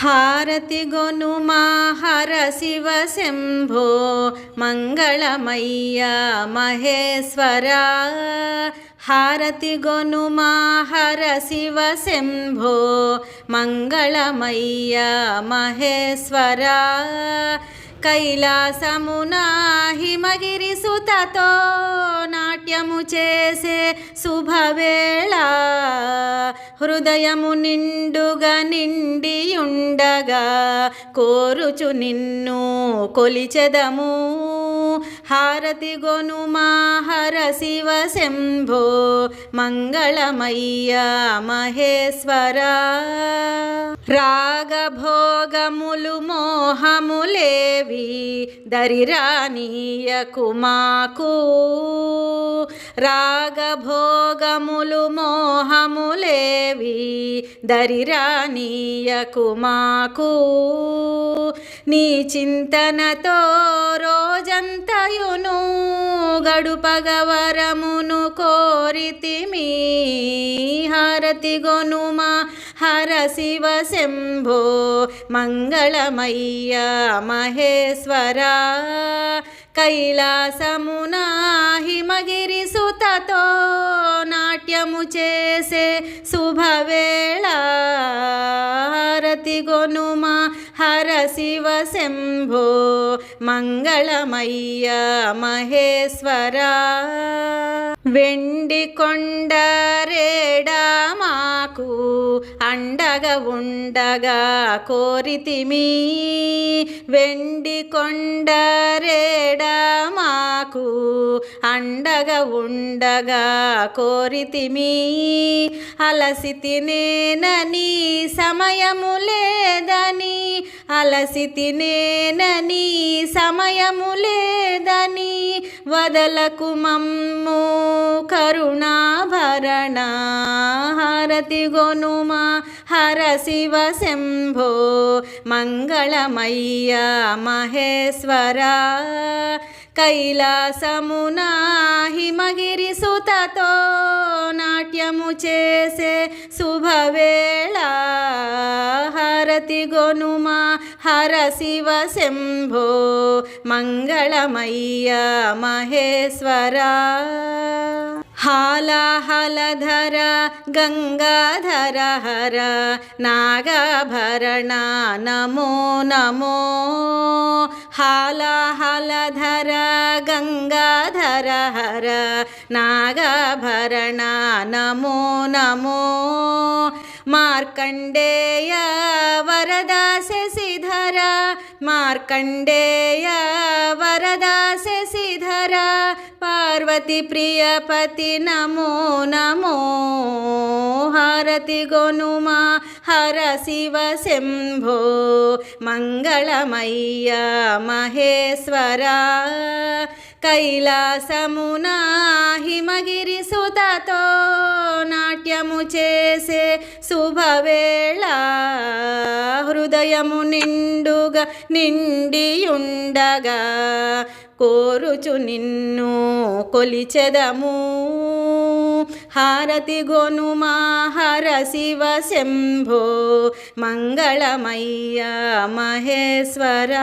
హారతి గొనుమా హర శివ శంభో మంగళమయ్య మహేశ్వర. హారతి గొనుమా హర శివ శంభో మంగళమయ్య మహేశ్వర. కైలాసమునా హిమగిరి సుతతో నాట్యము చేసే శుభవేళ హృదయము నిండుగా నిండియుండ కోరుచు నిన్ను కొలిచెదము. హారతి గొనుమా హర శివ శంభో మంగళమయ్య మహేశ్వర. రాగభోగములు మోహములేవి దరిరానీయ కుమాకు రాగభోగములు మోహములేవి దరిరానీయ కుమాకు నీ చింతనతో రోజంతయును గడుపగవరమును కోరితిమి హారతి గొనుమా హర శివ శంభో మంగళమయ్య మహేశ్వర కైలాసమున హిమగిరి సుతతో నాట్యము చేసే శుభవేళ హర శివ శంభో మంగళమయ్య మహేశ్వర. వెండి కొండరేడా మాకు అండగ ఉండగా కోరితిమి. వెండి కొండరేడా మాకు అండగ ఉండగా కోరితిమి. అలసి తినేనని సమయము లేదని అలసి తినేనని సమయము లేదని వదలకు మమ్ము కరుణాభరణ. హారతి గొనుమా హర శివ శంభో మంగళమయ్య మహేశ్వర. కైలాసమునా హిమగిరి సుతతో నాట్యము చేసే శుభవేళ. హారతి గొనుమా హర శివ శంభో మంగళమయ్య మహేశ్వర. హాలాహలధర గంగాధర హర నాగభరణ నమో నమో. హాలాహలధర గంగాధర హర నాగభరణ నమో నమో. మార్కండేయ వరదా శశిధర మార్కండేయ వరదా శశిధర పార్వతి ప్రియపతి నమో నమో. హారతి గొనుమా హర శివ శంభో. మంగళమయ్య మహేశ్వర. కైలాసమున హిమగిరి సుతతో నాట్యము చేసే శుభవేళ. హృదయము నిండుగా నిండియుండగా. కోరుచు నిన్ను కొలిచెదము. హారతి గొనుమా హర శివ శంభో. మంగళమయ్య మహేశ్వర.